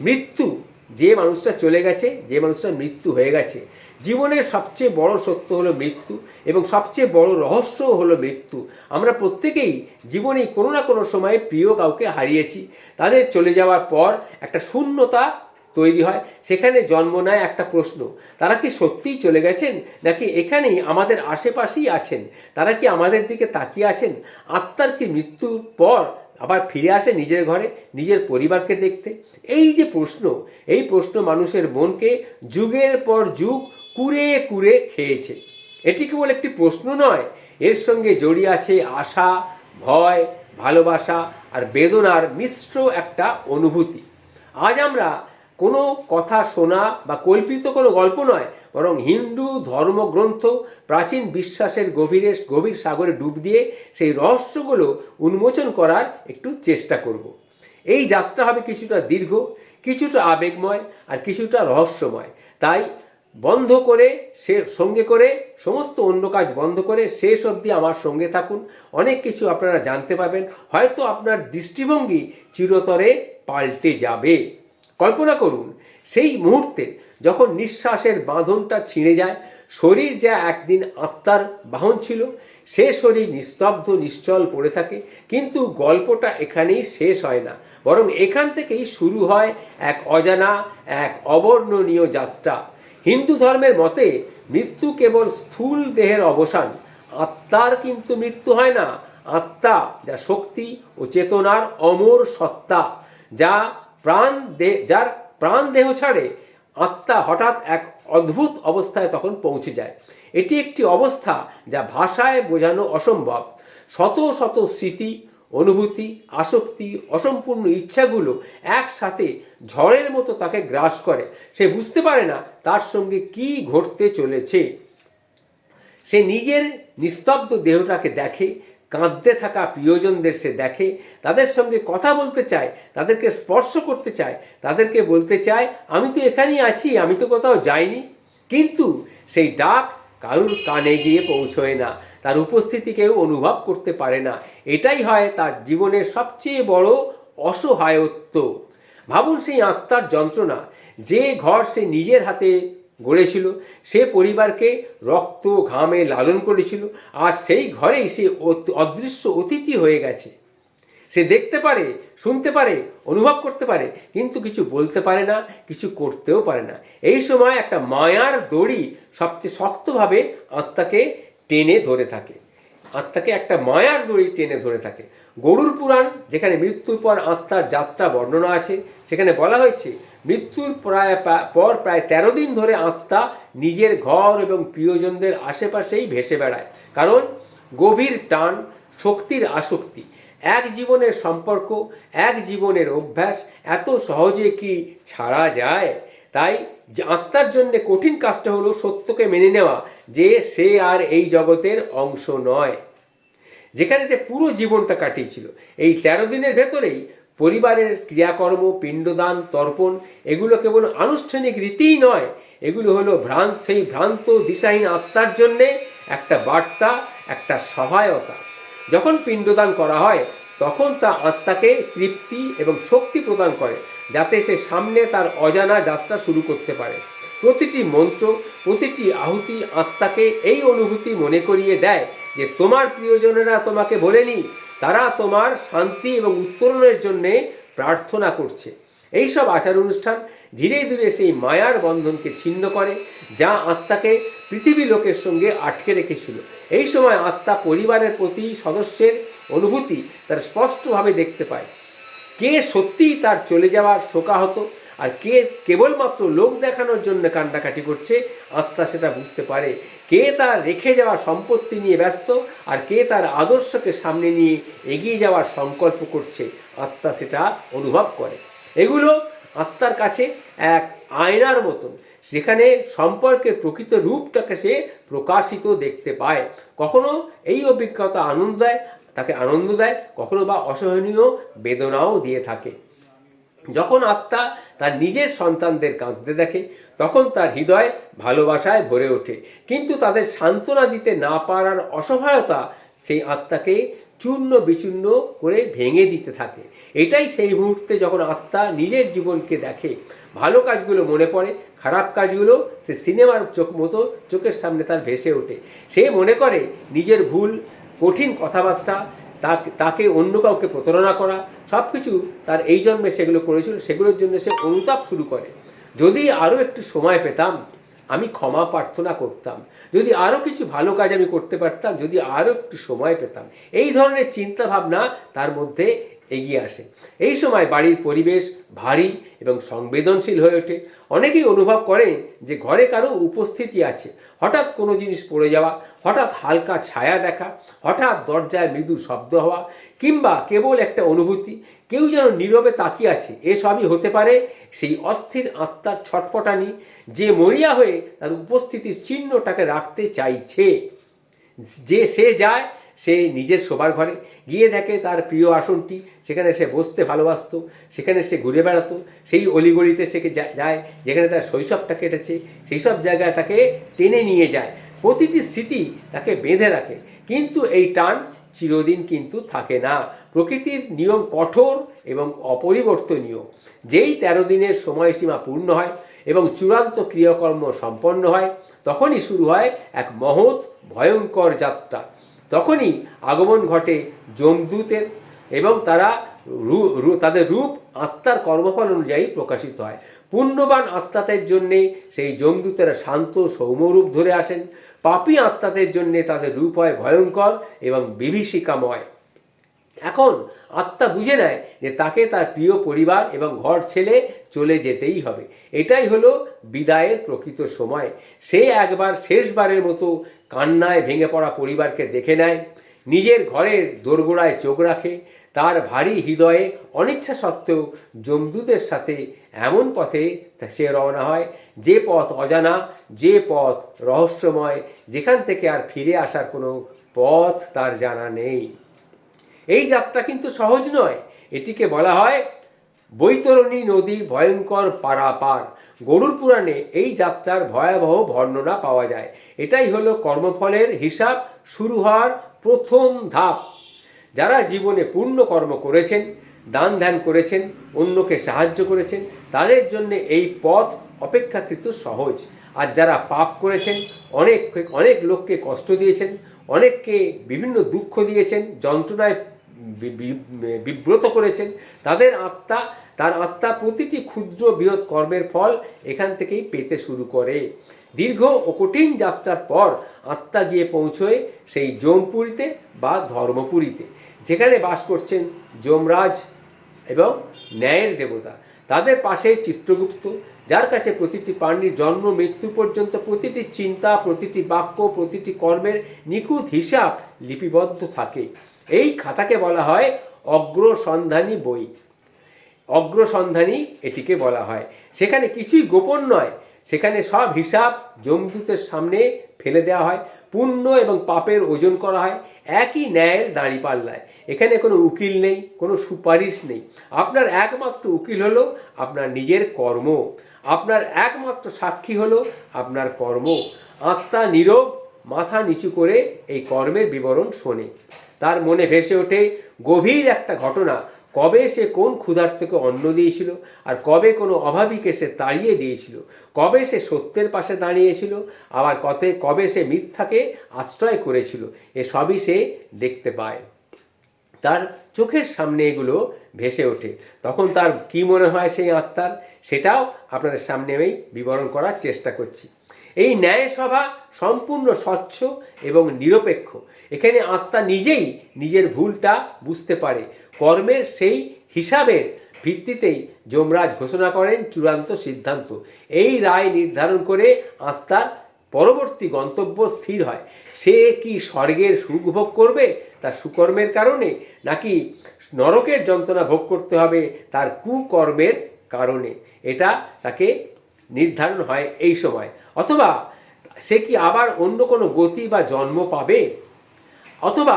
মৃত্যু, যে মানুষটা চলে গেছে, যে মানুষটার মৃত্যু হয়ে গেছে। জীবনের সবচেয়ে বড় সত্য হলো মৃত্যু এবং সবচেয়ে বড় রহস্য হলো মৃত্যু। আমরা প্রত্যেকেই জীবনে কোনো না কোনো সময়ে প্রিয় কাউকে হারিয়েছি। তাদের চলে যাওয়ার পর একটা শূন্যতা তৈরি হয়। সেখানে জন্ম নেয় একটা প্রশ্ন, তারা কি সত্যিই চলে গেছেন? নাকি এখানেই আমাদের আশেপাশেই আছেন? তারা কি আমাদের দিকে তাকিয়ে আছেন? আত্মার কি মৃত্যুর পর আবার ফিরে আসে নিজের ঘরে, নিজের পরিবারকে দেখতে। এই যে প্রশ্ন, এই প্রশ্ন মানুষের মনকে যুগের পর যুগ কুরে কুরে খেয়েছে। এটি কেবল একটি প্রশ্ন নয়, এর সঙ্গে জড়িয়ে আছে আশা, ভয়, ভালোবাসা আর বেদনার মিশ্র একটা অনুভূতি। আজ আমরা কোনো কথা শোনা বা কল্পিত কোনো গল্প নয়, বরং হিন্দু ধর্মগ্রন্থ প্রাচীন বিশ্বাসের গভীরে, গভীর সাগরে ডুব দিয়ে সেই রহস্যগুলো উন্মোচন করার একটু চেষ্টা করব। এই যাত্রা হবে কিছুটা দীর্ঘ, কিছুটা আবেগময় আর কিছুটা রহস্যময়। তাই বন্ধ করে সে, সঙ্গে করে সমস্ত অন্য কাজ বন্ধ করে শেষ অবধি আমার সঙ্গে থাকুন। অনেক কিছু আপনারা জানতে পারবেন, হয়তো আপনার দৃষ্টিভঙ্গি চিরতরে পাল্টে যাবে। কল্পনা করুন, সেই মুহূর্তে যখন নিঃশ্বাসের বাঁধনটা ছিঁড়ে যায়, শরীর যা একদিন আত্মার বাহন ছিল, সে শরীর নিস্তব্ধ, নিশ্চল পড়ে থাকে, কিন্তু গল্পটা এখানেই শেষ হয় না। বরং এখান থেকেই শুরু হয় এক অজানা, এক অবর্ণনীয় যাত্রা। হিন্দু ধর্মের মতে, মৃত্যু কেবল স্থূল দেহের অবসান। আত্মার কিন্তু মৃত্যু হয় না, আত্মা যা শক্তি ও চেতনার অমর সত্তা, যা প্রাণ দে, যার প্রাণ দেহ ছাড়ে আত্মা হঠাৎ এক অদ্ভুত অবস্থায় তখন পৌঁছে যায়। এটি একটি অবস্থা যা ভাষায় বোঝানো অসম্ভব। শত শত স্মৃতি, অনুভূতি, আসক্তি, অসম্পূর্ণ ইচ্ছাগুলো একসাথে ঝড়ের মতো তাকে গ্রাস করে। সে বুঝতে পারে না তার সঙ্গে কি ঘটতে চলেছে। সে নিজের নিস্তব্ধ দেহটাকে দেখে কাঁদতে থাকা প্রিয়জনদের সে দেখে, তাদের সঙ্গে কথা বলতে চায়, তাদেরকে স্পর্শ করতে চায়, তাদেরকে বলতে চায়, আমি তো এখানেই আছি, আমি তো কোথাও যাইনি। কিন্তু সেই ডাক কারুর কানে গিয়ে পৌঁছয় না, তার উপস্থিতি কেউ অনুভব করতে পারে না। এটাই হয় তার জীবনের সবচেয়ে বড় অসহায়ত্ব। ভাবুন সেই আত্মার যন্ত্রণা, যে ঘর সে নিজের হাতে গড়েছিল। সে পরিবারকে রক্ত, ঘামে লালন করেছিল। আর সেই ঘরেই সে অদৃশ্য অতিথি হয়ে গেছে। সে দেখতে পারে, শুনতে পারে, অনুভব করতে পারে, কিন্তু কিছু বলতে পারে না, কিছু করতেও পারে না। এই সময় একটা মায়ার দড়ি সবচেয়ে শক্তভাবে আত্মাকে টেনে ধরে থাকে। আত্মাকে একটা মায়ার দড়ি টেনে ধরে থাকে। গরুর পুরাণ, যেখানে মৃত্যুর পর আত্মার যাত্রা বর্ণনা আছে, সেখানে বলা হয়েছে মৃত্যুর প্রায় পর প্রায় তেরো দিন ধরে আত্মা নিজের ঘর এবং প্রিয়জনদের আশেপাশেই ভেসে বেড়ায়। কারণ গভীর টান, শক্তির আসক্তি, এক জীবনের সম্পর্ক, এক জীবনের অভ্যাস, এত সহজে কি ছাড়া যায়? তাই আত্মার জন্য কঠিন কাজটা হলো সত্যকে মেনে নেওয়া, যে সে আর এই জগতের অংশ নয়। যেখানে সে পুরো জীবনটা কাটিয়েছিল। এই তেরো দিনের ভেতরেই পরিবারের ক্রিয়াকর্ম, পিণ্ডদান, তর্পণ, এগুলো কেবল আনুষ্ঠানিক রীতিই নয়। এগুলো হলো ভ্রান্ত, সেই ভ্রান্ত দিশাহীন আত্মার জন্যে একটা বার্তা, একটা সহায়তা। যখন পিণ্ডদান করা হয়, তখন তা আত্মাকে তৃপ্তি এবং শক্তি প্রদান করে, যাতে সে সামনে তার অজানা যাত্রা শুরু করতে পারে। প্রতিটি মন্ত্র, প্রতিটি আহুতি আত্মাকে এই অনুভূতি মনে করিয়ে দেয় যে, তোমার প্রিয়জনেরা তোমাকে বলেনি তারা তোমার শান্তি এবং উত্তরণের জন্যে প্রার্থনা করছে। এইসব আচার অনুষ্ঠান ধীরে ধীরে সেই মায়ার বন্ধনকে ছিন্ন করে, যা আত্মাকে পৃথিবী লোকের সঙ্গে আটকে রেখেছিল। এই সময় আত্মা পরিবারের প্রতি সদস্যের অনুভূতি তার স্পষ্টভাবে দেখতে পায়। কে সত্যিই তার চলে যাওয়ার শোকাহত আর কে কেবলমাত্র লোক দেখানোর জন্য কান্ডাকাটি করছে, আত্মা সেটা বুঝতে পারে কে তার রেখে যাওয়া সম্পত্তি নিয়ে ব্যস্ত আর কে তার আদর্শকে সামনে নিয়ে এগিয়ে যাওয়ার সংকল্প করছে, আত্মা সেটা অনুভব করে। এগুলো আত্মার কাছে এক আয়নার মতন সেখানে সম্পর্কের প্রকৃত রূপটাকে সে প্রকাশিত দেখতে পায়। কখনো এই অভিজ্ঞতা আনন্দ দেয়, তাকে আনন্দ দেয়, কখনো বা অসহনীয় বেদনাও দিয়ে থাকে। যখন আত্মা তার নিজের সন্তানদের কাঁদতে দেখে, তখন তার হৃদয় ভালোবাসায় ভরে ওঠে। কিন্তু তাদের সান্ত্বনা দিতে না পারার অসহায়তা সেই আত্মাকে চূর্ণ বিচূর্ণ করে ভেঙে দিতে থাকে। এটাই সেই মুহূর্তে যখন আত্মা নিজের জীবনকে দেখে, ভালো কাজগুলো মনে পড়ে, খারাপ কাজগুলো সে সিনেমার চোখ মতো চোখের সামনে তার ভেসে ওঠে। সে মনে করে, নিজের ভুল, কঠিন কথাবার্তা তাকে অন্য কাউকে প্রতারণা করা সব কিছু তার এই জন্মে সেগুলো করেছিল, সেগুলোর জন্য সে অনুতাপ শুরু করে। যদি আরও একটু সময় পেতাম, আমি ক্ষমা প্রার্থনা করতাম। যদি আরও কিছু ভালো কাজ আমি করতে পারতাম, যদি আরও একটু সময় পেতাম। এই ধরনের চিন্তা ভাবনা তার মধ্যে এগিয়ে আসে। এই সময় বাড়ির পরিবেশ ভারী এবং সংবেদনশীল হয়ে ওঠে। অনেকেই অনুভব করে যে ঘরে কারও উপস্থিতি আছে। হঠাৎ কোনো জিনিস পড়ে যাওয়া, হঠাৎ হালকা ছায়া দেখা, হঠাৎ দরজায় মৃদু শব্দ হওয়া কিংবা কেবল একটা অনুভূতি, কেউ যেন নীরবে তাকিয়ে আছে। এসবই হতে পারে সেই অস্থির আত্মার ছটফটানি যে মরিয়া হয়ে তার উপস্থিতির চিহ্নটাকে রাখতে চাইছে। যে সে যায় সে নিজের শোবার ঘরে গিয়ে দেখে তার প্রিয় আসনটি, সেখানে সে বসতে ভালোবাসতো, সেখানে সে ঘুরে বেড়াতো, সেই অলিগলিতে সে যায়, যেখানে তার শৈশবটা কেটেছে, সেই সব জায়গায় তাকে টেনে নিয়ে যায়, প্রতিটি স্মৃতি তাকে বেঁধে রাখে, কিন্তু এই টান চিরদিন কিন্তু থাকে না। প্রকৃতির নিয়ম কঠোর এবং অপরিবর্তনীয়। যেই তেরো দিনের সময়সীমা পূর্ণ হয় এবং চূড়ান্ত ক্রিয়াকর্ম সম্পন্ন হয়, তখনই শুরু হয় এক মহৎ, ভয়ঙ্কর যাত্রা। তখনই আগমন ঘটে যমদূতের এবং তারা তাদের রূপ আত্মার কর্মফল অনুযায়ী প্রকাশিত হয়। পুণ্যবান আত্মাদের জন্যে সেই যমদূতেরা শান্ত সৌম্যরূপ ধরে আসেন। পাপী আত্মাদের জন্যে তাদের রূপ হয় ভয়ঙ্কর এবং বিভীষিকাময়। এখন আত্মা বুঝে নেয় যে তাকে তার প্রিয় পরিবার এবং ঘর ছেলে চলে যেতেই হবে। এটাই হলো বিদায়ের প্রকৃত সময়। সে একবার শেষবারের মতো কান্নায় ভেঙে পড়া পরিবারকে দেখে নেয়, নিজের ঘরের দোরগোড়ায় চোখ রাখে, তার ভারী হৃদয়ে অনিচ্ছা সত্ত্বেও যমদূতের সাথে এমন পথে সে রওনা হয়, যে পথ অজানা, যে পথ রহস্যময়, যেখান থেকে আর ফিরে আসার কোনো পথ তার জানা নেই। এই যাত্রা কিন্তু সহজ নয়। এটিকে বলা হয় বৈতরণী নদী ভয়ঙ্কর পারাপার। গরুর পুরাণে এই যাত্রার ভয়াবহ বর্ণনা পাওয়া যায়। এটাই হলো কর্মফলের হিসাব, শুরু হওয়ার প্রথম ধাপ। যারা জীবনে পূর্ণ কর্ম করেছেন, দান ধ্যান করেছেন, অন্যকে সাহায্য করেছেন, তাদের জন্য এই পথ অপেক্ষাকৃত সহজ। আর যারা পাপ করেছেন, অনেক অনেক লোককে কষ্ট দিয়েছেন, অনেককে বিভিন্ন দুঃখ দিয়েছেন, যন্ত্রণায় বিব্রত করেছেন। তাদের আত্মা, তার আত্মা প্রতিটি ক্ষুদ্র বৃহৎ কর্মের ফল এখান থেকেই পেতে শুরু করে। দীর্ঘ ও কঠিন যাত্রার পর আত্মা গিয়ে পৌঁছয় সেই যমপুরীতে বা ধর্মপুরীতে, যেখানে বাস করছেন যমরাজ এবং ন্যায়ের দেবতা। তাদের পাশে চিত্রগুপ্ত, যার কাছে প্রতিটি প্রাণীর জন্ম, মৃত্যু পর্যন্ত প্রতিটি চিন্তা, প্রতিটি বাক্য, প্রতিটি কর্মের নিখুঁত হিসাব লিপিবদ্ধ থাকে। এই খাতাকে বলা হয় অগ্রসন্ধানী বই। অগ্রসন্ধানী এটিকে বলা হয়। সেখানে কিছুই গোপন নয়। সেখানে সব হিসাব যমদূতের সামনে ফেলে দেওয়া হয়। পুণ্য এবং পাপের ওজন করা হয়। একই ন্যায়ের দাঁড়িপাল্লায়। এখানে কোনো উকিল নেই, কোনো সুপারিশ নেই। আপনার একমাত্র উকিল হলো আপনার নিজের কর্ম। আপনার একমাত্র সাক্ষী হলো আপনার কর্ম। আত্মা নীরব, মাথা নিচু করে এই কর্মের বিবরণ শোনে। তার মনে ভেসে ওঠে গভীর একটা ঘটনা। কবে সে কোন ক্ষুধার্তকে অন্ন দিয়েছিল আর কবে কোনো অভাবীকে সে তাড়িয়ে দিয়েছিল? কবে সে সত্যের পাশে দাঁড়িয়েছিল? আবার কতে কবে সে মিথ্যাকে আশ্রয় করেছিল? এসবই সে দেখতে পায়। তার চোখের সামনে এগুলো ভেসে ওঠে। তখন তার কি মনে হয় সেই আত্মার? সেটাও আপনাদের সামনে আমি বিবরণ করার চেষ্টা করছি। এই ন্যায় সভা সম্পূর্ণ স্বচ্ছ এবং নিরপেক্ষ। এখানে আত্মা নিজেই নিজের ভুলটা বুঝতে পারে। কর্মের সেই হিসাবের ভিত্তিতেই যমরাজ ঘোষণা করেন চূড়ান্ত সিদ্ধান্ত। এই রায় নির্ধারণ করে আত্মার পরবর্তী গন্তব্য স্থির হয়। সে কি স্বর্গের সুখ ভোগ করবে তার সুকর্মের কারণে, নাকি নরকের যন্ত্রণা ভোগ করতে হবে তার কুকর্মের কারণে? এটা তাকে নির্ধারণ হয় এই সময়। অথবা সে কি আবার অন্য কোনো গতি বা জন্ম পাবে? অথবা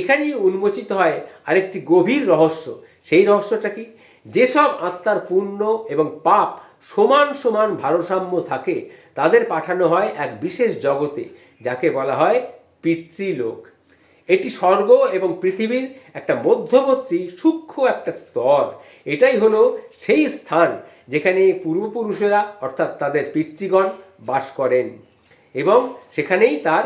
এখানেই উন্মোচিত হয় আরেকটি গভীর রহস্য। সেই রহস্যটা কি? যেসব আত্মার পুণ্য এবং পাপ সমান সমান ভারসাম্য থাকে, তাদের পাঠানো হয় এক বিশেষ জগতে, যাকে বলা হয় পিতৃলোক। এটি স্বর্গ এবং পৃথিবীর একটা মধ্যবর্তী, সূক্ষ্ম একটা স্তর। এটাই হলো সেই স্থান যেখানে পূর্বপুরুষেরা, অর্থাৎ তাদের পিতৃগণ, বাস করেন। এবং সেখানেই তার,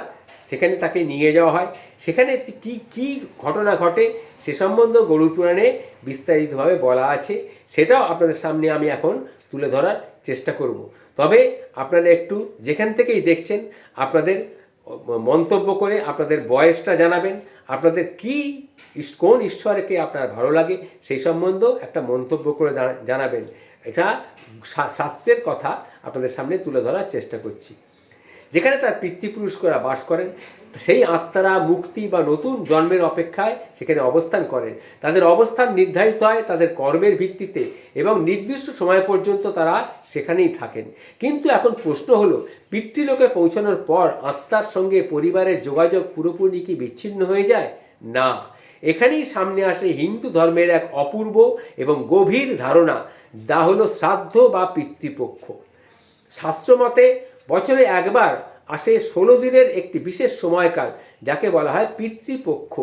সেখানে তাকে নিয়ে যাওয়া হয়। সেখানে কি কি ঘটনা ঘটে সে সম্বন্ধে গরুর পুরাণে বিস্তারিতভাবে বলা আছে। সেটাও আপনাদের সামনে আমি এখন তুলে ধরার চেষ্টা করব। তবে আপনারা একটু যেখান থেকেই দেখছেন, আপনাদের মন্তব্য করে আপনাদের বয়সটা জানাবেন, আপনাদের কি কোন ঈশ্বরকে আপনার ভালো লাগে সেই সম্বন্ধেও একটা মন্তব্য করে জানাবেন। এটা শাস্ত্রের কথা আপনাদের সামনে তুলে ধরার চেষ্টা করছি। যেখানে তার পিতৃপুরুষরা বাস করেন সেই আত্মারা মুক্তি বা নতুন জন্মের অপেক্ষায় সেখানে অবস্থান করেন তাদের অবস্থান নির্ধারিত হয় তাদের কর্মের ভিত্তিতে এবং নির্দিষ্ট সময় পর্যন্ত তারা সেখানেই থাকেন। কিন্তু এখন প্রশ্ন হলো, পিতৃলোকে পৌঁছানোর পর আত্মার সঙ্গে পরিবারের যোগাযোগ পুরোপুরি কি বিচ্ছিন্ন হয়ে যায়? না। এখানেই সামনে আসে হিন্দু ধর্মের এক অপূর্ব এবং গভীর ধারণা, যা হলো শ্রাদ্ধ বা পিতৃপক্ষ। শাস্ত্রমতে বছরে একবার আসে ষোলো দিনের একটি বিশেষ সময়কাল, যাকে বলা হয় পিতৃপক্ষ।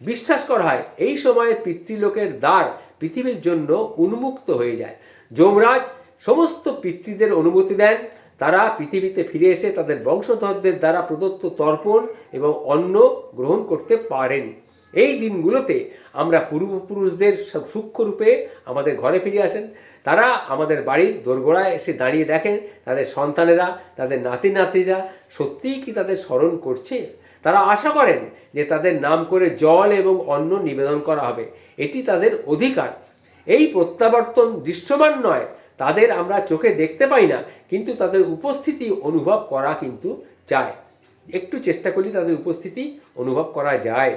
বিশ্বাস করা হয়, এই সময়ে পিতৃলোকের দ্বার পৃথিবীর জন্য উন্মুক্ত হয়ে যায়। যমরাজ সমস্ত পিতৃদের অনুমতি দেন। তারা পৃথিবীতে ফিরে এসে তাদের বংশধরদের দ্বারা প্রদত্ত তর্পণ এবং অন্ন গ্রহণ করতে পারেন। এই দিনগুলোতে আমরা পূর্বপুরুষদের সূক্ষ্মরূপে আমাদের ঘরে ফিরে আসেন। তারা আমাদের বাড়ির দোরগোড়ায় এসে দাঁড়িয়ে দেখেন, তাদের সন্তানেরা, তাদের নাতি নাতিরা সত্যিই কি তাদের স্মরণ করছে? তারা আশা করেন যে তাদের নাম করে জল এবং অন্ন নিবেদন করা হবে। এটি তাদের অধিকার। এই প্রত্যাবর্তন দৃশ্যমান নয়। তাদের আমরা চোখে দেখতে পাই না, কিন্তু তাদের উপস্থিতি অনুভব করা কিন্তু যায়। একটু চেষ্টা করলে তাদের উপস্থিতি অনুভব করা যায়।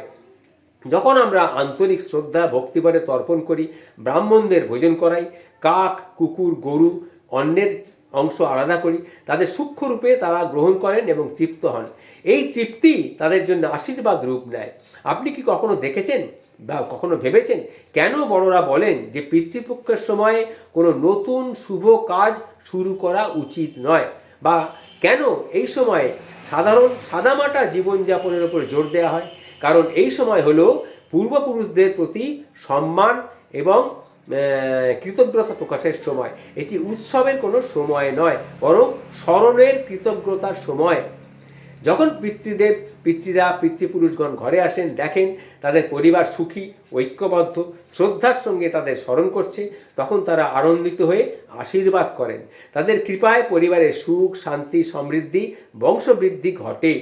যখন আমরা আন্তরিক শ্রদ্ধা ভক্তিভরে তর্পণ করি, ব্রাহ্মণদের ভোজন করাই, কাক, কুকুর, গরু, অন্যের অংশ আলাদা করি, তাদের সূক্ষ্ম রূপে তারা গ্রহণ করেন এবং তৃপ্ত হন। এই তৃপ্তি তাদের জন্য আশীর্বাদ রূপ নেয়। আপনি কি কখনো দেখেছেন বা কখনো ভেবেছেন কেন বড়রা বলেন যে পিতৃপক্ষের সময়ে কোনো নতুন শুভ কাজ শুরু করা উচিত নয়? বা কেন এই সময়ে সাধারণ সাদামাটা জীবনযাপনের উপর জোর দেওয়া হয়? কারণ এই সময় হলো পূর্বপুরুষদের প্রতি সম্মান এবং কৃতজ্ঞতা প্রকাশের সময়। এটি উৎসবের কোনো সময় নয়, বরং স্মরণের কৃতজ্ঞতার সময়। যখন পিতৃদেব, পিতৃরা, পিতৃপুরুষগণ ঘরে আসেন, দেখেন তাদের পরিবার সুখী, ঐক্যবদ্ধ, শ্রদ্ধার সঙ্গে তাদের স্মরণ করছে, তখন তারা আনন্দিত হয়ে আশীর্বাদ করেন। তাদের কৃপায় পরিবারের সুখ, শান্তি, সমৃদ্ধি, বংশবৃদ্ধি ঘটে।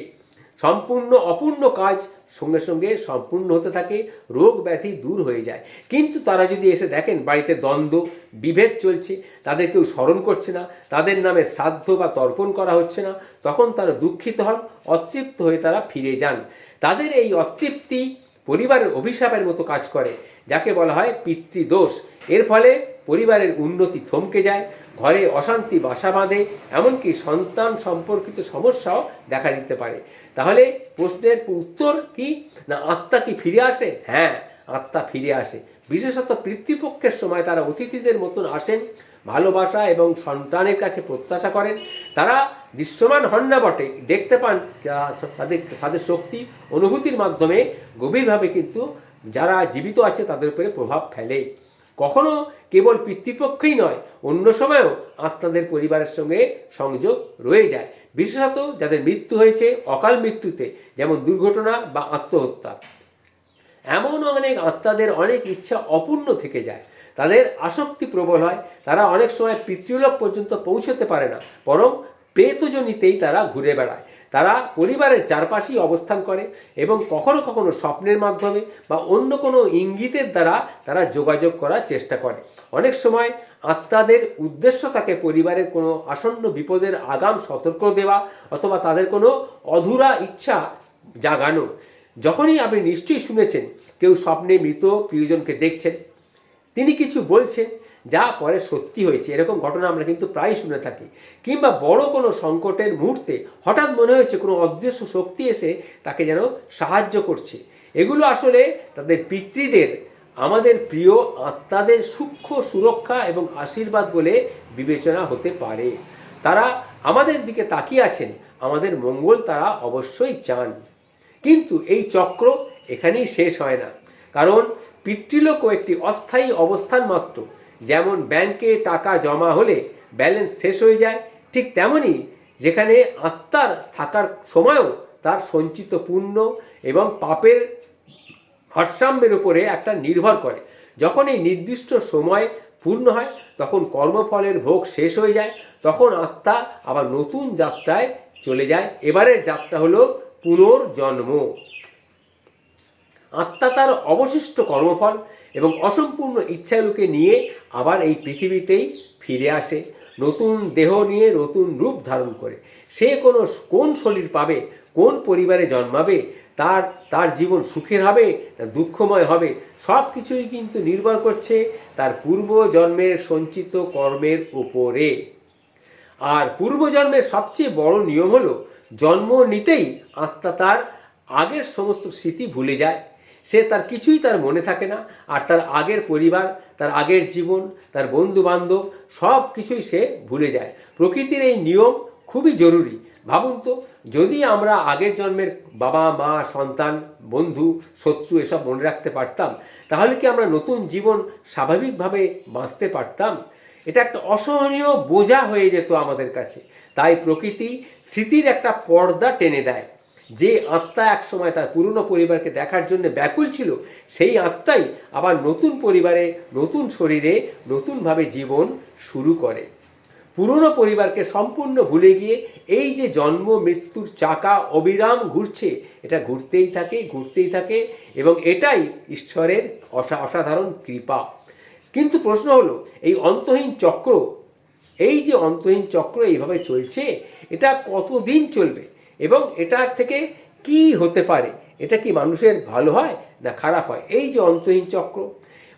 সম্পূর্ণ অপূর্ণ কাজ সঙ্গে সঙ্গে সম্পূর্ণ হতে থাকে, রোগ ব্যাধি দূর হয়ে যায়। কিন্তু তারা যদি এসে দেখেন বাড়িতে দ্বন্দ্ব, বিভেদ চলছে, তাদের কেউ স্মরণ করছে না, তাদের নামে শ্রাদ্ধ বা তর্পণ করা হচ্ছে না, তখন তারা দুঃখিত হন, অতৃপ্ত হয়ে তারা ফিরে যান। তাদের এই অতৃপ্তি পরিবারের অভিশাপের মতো কাজ করে, যাকে বলা হয় পিতৃদোষ। এর ফলে পরিবারের উন্নতি থমকে যায়, ঘরে অশান্তি বাসা বাঁধে, এমনকি সন্তান সম্পর্কিত সমস্যাও দেখা দিতে পারে। তাহলে প্রশ্নের উত্তর কি? না আত্মা কি ফিরে আসে? হ্যাঁ আত্মা ফিরে আসে। বিশেষত পিতৃপক্ষের সময় তারা অতিথিদের মতন আসেন, ভালোবাসা এবং সন্তানের কাছে প্রত্যাশা করেন। তারা দৃশ্যমান হন না বটে। দেখতে পান তাদের তাদের শক্তি, অনুভূতির মাধ্যমে গভীরভাবে কিন্তু যারা জীবিত আছে তাদের উপরে প্রভাব ফেলে। কখনো কেবল পিতৃপক্ষেই নয়, অন্য সময়ও আত্মাদের পরিবারের সঙ্গে সংযোগ রয়ে যায়। বিশেষত যাদের মৃত্যু হয়েছে অকাল মৃত্যুতে, যেমন দুর্ঘটনা বা আত্মহত্যা। এমন অনেক আত্মাদের অনেক ইচ্ছা অপূর্ণ থেকে যায়। তাদের আসক্তি প্রবল হয়, তারা অনেক সময় পিতৃলোক পর্যন্ত পৌঁছতে পারে না, বরং প্রেতজনিতেই তারা ঘুরে বেড়ায়। তারা পরিবারের চারপাশেই অবস্থান করে এবং কখনো কখনো স্বপ্নের মাধ্যমে বা অন্য কোনো ইঙ্গিতের দ্বারা তারা যোগাযোগ করার চেষ্টা করে। অনেক সময় আত্মাদের উদ্দেশ্য থাকে পরিবারের কোনো আসন্ন বিপদের আগাম সতর্ক দেওয়া অথবা তাদের কোনো অধুরা ইচ্ছা জাগানো। যখনই আপনি নিশ্চয়ই শুনেছেন, কেউ স্বপ্নে মৃত প্রিয়জনকে দেখছেন, তিনি কিছু বলছেন যা পরে সত্যি হয়েছে, এরকম ঘটনা আমরা কিন্তু প্রায় শুনে থাকি। কিংবা বড় কোনো সংকটের মুহূর্তে হঠাৎ মনে হয়েছে কোনো অদৃশ্য শক্তি এসে তাকে যেন সাহায্য করছে। এগুলো আসলে তাদের পিতৃদের, আমাদের প্রিয় আত্মাদের সূক্ষ্ম সুরক্ষা এবং আশীর্বাদ বলে বিবেচনা হতে পারে। তারা আমাদের দিকে তাকিয়ে আছেন, আমাদের মঙ্গল তারা অবশ্যই চান। কিন্তু এই চক্র এখানেই শেষ হয় না। কারণ পিতৃলোকও একটি অস্থায়ী অবস্থান মাত্র। যেমন ব্যাংকে টাকা জমা হলে ব্যালেন্স শেষ হয়ে যায়, ঠিক তেমনই যেখানে আত্মার থাকার সময়ও তার সঞ্চিত পুণ্য এবং পাপের ভারসাম্যের উপরে একটা নির্ভর করে। যখন এই নির্দিষ্ট সময় পূর্ণ হয়, তখন কর্মফলের ভোগ শেষ হয়ে যায়, তখন আত্মা আবার নতুন যাত্রায় চলে যায়। এবারের যাত্রা হলো পুনর্জন্ম। আত্মা তার অবশিষ্ট কর্মফল এবং অসম্পূর্ণ ইচ্ছাগুলোকে নিয়ে আবার এই পৃথিবীতেই ফিরে আসে, নতুন দেহ নিয়ে নতুন রূপ ধারণ করে। সে কোনো কোন শরীর পাবে, কোন পরিবারে জন্মাবে, তার তার জীবন সুখের হবে না দুঃখময় হবে সব কিছুই কিন্তু নির্ভর করছে তার পূর্ব জন্মের সঞ্চিত কর্মের উপরে। আর পূর্বজন্মের সবচেয়ে বড় নিয়ম হলো, জন্ম নিতেই আত্মা তার আগের সমস্ত স্মৃতি ভুলে যায়। সে তার কিছুই তার মনে থাকে না। আর তার আগের পরিবার, তার আগের জীবন, তার বন্ধু বান্ধব সব কিছুই সে ভুলে যায়। প্রকৃতির এই নিয়ম খুবই জরুরি। ভাবুন তো, যদি আমরা আগের জন্মের বাবা, মা, সন্তান, বন্ধু, শত্রু এসব মনে রাখতে পারতাম, তাহলে কি আমরা নতুন জীবন স্বাভাবিকভাবে বাঁচতে পারতাম? এটা একটা অসহনীয় বোঝা হয়ে যেত আমাদের কাছে। তাই প্রকৃতি স্মৃতির একটা পর্দা টেনে দেয়। যে আত্মা একসময় তার পুরনো পরিবারকে দেখার জন্য ব্যাকুল ছিল, সেই আত্মাই আবার নতুন পরিবারে, নতুন শরীরে, নতুনভাবে জীবন শুরু করে। পুরনো পরিবারকে সম্পূর্ণ ভুলে গিয়ে এই যে জন্ম, মৃত্যুর চাকা, অবিরাম ঘুরছে, এটা ঘুরতেই থাকে ঘুরতেই থাকে এবং এটাই ঈশ্বরের অসা, অসাধারণ কৃপা। কিন্তু প্রশ্ন হলো, এই অন্তহীন চক্র, এই যে অন্তহীন চক্র এইভাবে চলছে, এটা কতদিন চলবে? এবং এটার থেকে কি হতে পারে? এটা কি মানুষের ভালো হয় না খারাপ হয়? এই যে অন্তহীন চক্র,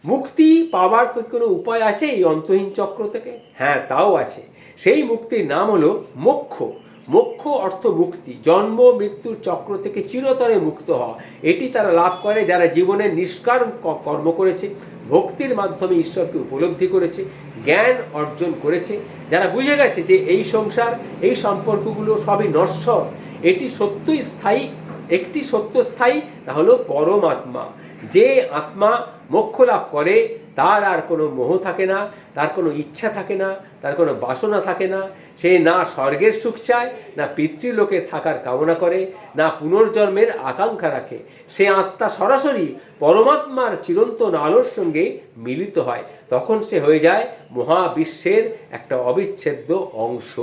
মুক্তি পাওয়ার কোনো উপায় আছে এই অন্তহীন চক্র থেকে? হ্যাঁ তাও আছে। সেই মুক্তির নাম হলো মোক্ষ। মোক্ষ অর্থ মুক্তি। জন্ম, মৃত্যুর চক্র থেকে চিরতরে মুক্ত হওয়া। এটি তারা লাভ করে যারা জীবনে নিষ্কার কর্ম করেছে, ভক্তির মাধ্যমে ঈশ্বরকে উপলব্ধি করেছে, জ্ঞান অর্জন করেছে। যারা বুঝে গেছে যে এই সংসার, এই সম্পর্কগুলো সবই নশ্বর এটি সত্যই স্থায়ী, একটি সত্য স্থায়ী, তা হলো পরমাত্মা। যে আত্মা মোক্ষ লাভ করে, তার আর কোনো মোহ থাকে না, তার কোনো ইচ্ছা থাকে না, তার কোনো বাসনা থাকে না। সে না স্বর্গের সুখ চায়, না পিতৃলোকের থাকার কামনা করে, না পুনর্জন্মের আকাঙ্ক্ষা রাখে। সে আত্মা সরাসরি পরমাত্মার চিরন্তন আলোর সঙ্গে মিলিত হয়। তখন সে হয়ে যায় মহাবিশ্বের একটা অবিচ্ছেদ্য অংশ।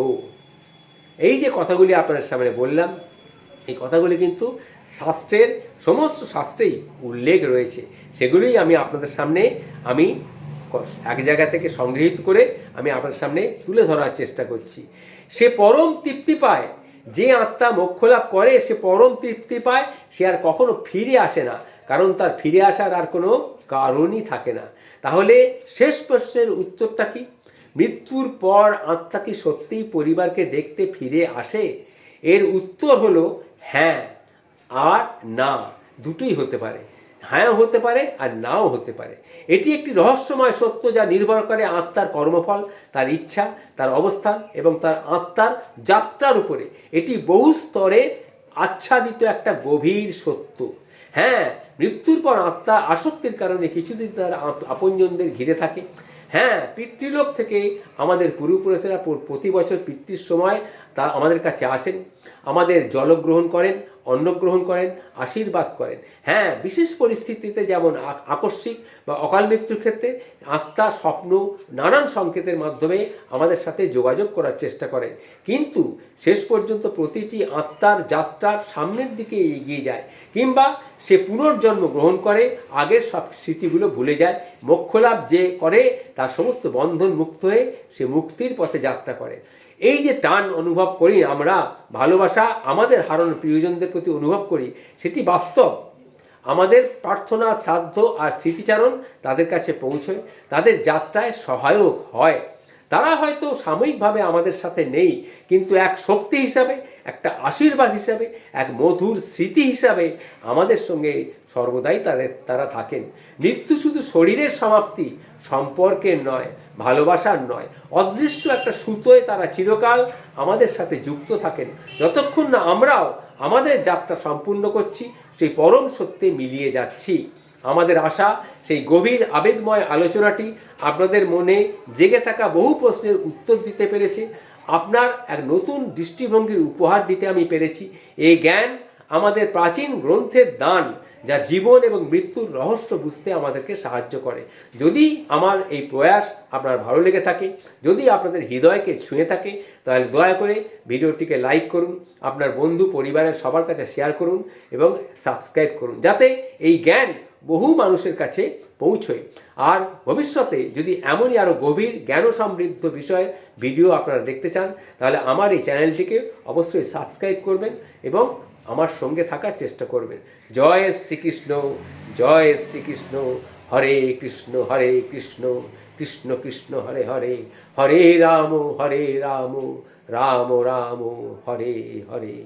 এই যে কথাগুলি আপনার সামনে বললাম, এই কথাগুলি কিন্তু শাস্ত্রের সমস্ত শাস্ত্রেই উল্লেখ রয়েছে। সেগুলোই আমি আপনাদের সামনে আমি এক জায়গা থেকে সংগৃহীত করে আমি আপনার সামনে তুলে ধরার চেষ্টা করছি। সে পরম তৃপ্তি পায়, যে আত্মা মোক্ষ লাভ করে, সে পরম তৃপ্তি পায়, সে আর কখনো ফিরে আসে না। কারণ তার ফিরে আসার আর কোনো কারণই থাকে না। তাহলে শেষ প্রশ্নের উত্তরটা কি? মৃত্যুর পর আত্মা কি সত্যিই পরিবারকে দেখতে ফিরে আসে? এর উত্তর হলো হ্যাঁ আর না। দুটোই হতে পারে। হ্যাঁ হতে পারে আর নাও হতে পারে। এটি একটি রহস্যময় সত্য যা নির্ভর করে আত্মার কর্মফল, তার ইচ্ছা, তার অবস্থান এবং তার আত্মার যাত্রার উপরে। এটি বহু স্তরে আচ্ছাদিত একটা গভীর সত্য। হ্যাঁ মৃত্যুর পর আত্মা আসক্তির কারণে কিছুদিন তার আপ- আপনজনদের ঘিরে থাকে। হ্যাঁ পিতৃলোক থেকে আমাদের পূর্বপুরুষেরা প্রতি বছর পিতৃর সময় তা আমাদের কাছে আসেন, আমাদের জলগ্রহণ করেন, অন্নগ্রহণ করেন, আশীর্বাদ করেন। হ্যাঁ বিশেষ পরিস্থিতিতে যেমন আকস্মিক বা অকাল মৃত্যুর ক্ষেত্রে আত্মা, স্বপ্ন, নানান সংকেতের মাধ্যমে আমাদের সাথে যোগাযোগ করার চেষ্টা করেন। কিন্তু শেষ পর্যন্ত প্রতিটি আত্মার যাত্রার সামনের দিকে এগিয়ে যায়, কিংবা সে পুনর্জন্ম গ্রহণ করে, আগের সব স্মৃতিগুলো ভুলে যায়, মোক্ষলাভ যে করে, তার সমস্ত বন্ধন মুক্ত হয়ে সে মুক্তির পথে যাত্রা করে। এই যে টান অনুভব করি আমরা, ভালোবাসা আমাদের হারানো প্রিয়জনদের প্রতি অনুভব করি, সেটি বাস্তব। আমাদের প্রার্থনা, শ্রাদ্ধ আর স্মৃতিচারণ তাদের কাছে পৌঁছয়, তাদের যাত্রায় সহায়ক হয়। তারা হয়তো সাময়িকভাবে আমাদের সাথে নেই, কিন্তু এক শক্তি হিসাবে, একটা আশীর্বাদ হিসাবে, এক মধুর স্মৃতি হিসাবে আমাদের সঙ্গে সর্বদাই তাদের তারা থাকেন। মৃত্যু শুধু শরীরের সমাপ্তি, সম্পর্কের নয়, ভালোবাসার নয়, অদৃশ্য একটা সুতোয় তারা চিরকাল আমাদের সাথে যুক্ত থাকেন। যতক্ষণ না আমরাও আমাদের যাত্রা সম্পূর্ণ করছি, সেই পরম সত্যে মিলিয়ে যাচ্ছি। আমাদের আশা, সেই গভীর আবেগময় আলোচনাটি আপনাদের মনে জেগে থাকা বহু প্রশ্নের উত্তর দিতে পেরেছে। আপনার এক নতুন দৃষ্টিভঙ্গির উপহার দিতে আমি পেরেছি। এই জ্ঞান আমাদের প্রাচীন গ্রন্থের দান, যা জীবন এবং মৃত্যুর রহস্য বুঝতে আমাদেরকে সাহায্য করে। যদি আমার এই প্রয়াস আপনার ভালো লেগে থাকে, যদি আপনাদের হৃদয়কে ছুঁয়ে থাকে, তাহলে দয়া করে ভিডিওটিকে লাইক করুন, আপনার বন্ধু, পরিবারের সবার কাছে শেয়ার করুন এবং সাবস্ক্রাইব করুন, যাতে এই জ্ঞান বহু মানুষের কাছে পৌঁছয়। আর ভবিষ্যতে যদি এমনই আরও গভীর জ্ঞান সমৃদ্ধ বিষয়ের ভিডিও আপনারা দেখতে চান, তাহলে আমার এই চ্যানেলটিকে অবশ্যই সাবস্ক্রাইব করবেন এবং আমার সঙ্গে থাকার চেষ্টা করবেন। জয় শ্রীকৃষ্ণ জয় শ্রীকৃষ্ণ, হরে কৃষ্ণ হরে কৃষ্ণ কৃষ্ণ কৃষ্ণ, হরে হরে হরে রাম হরে রাম রাম রাম, হরে হরে।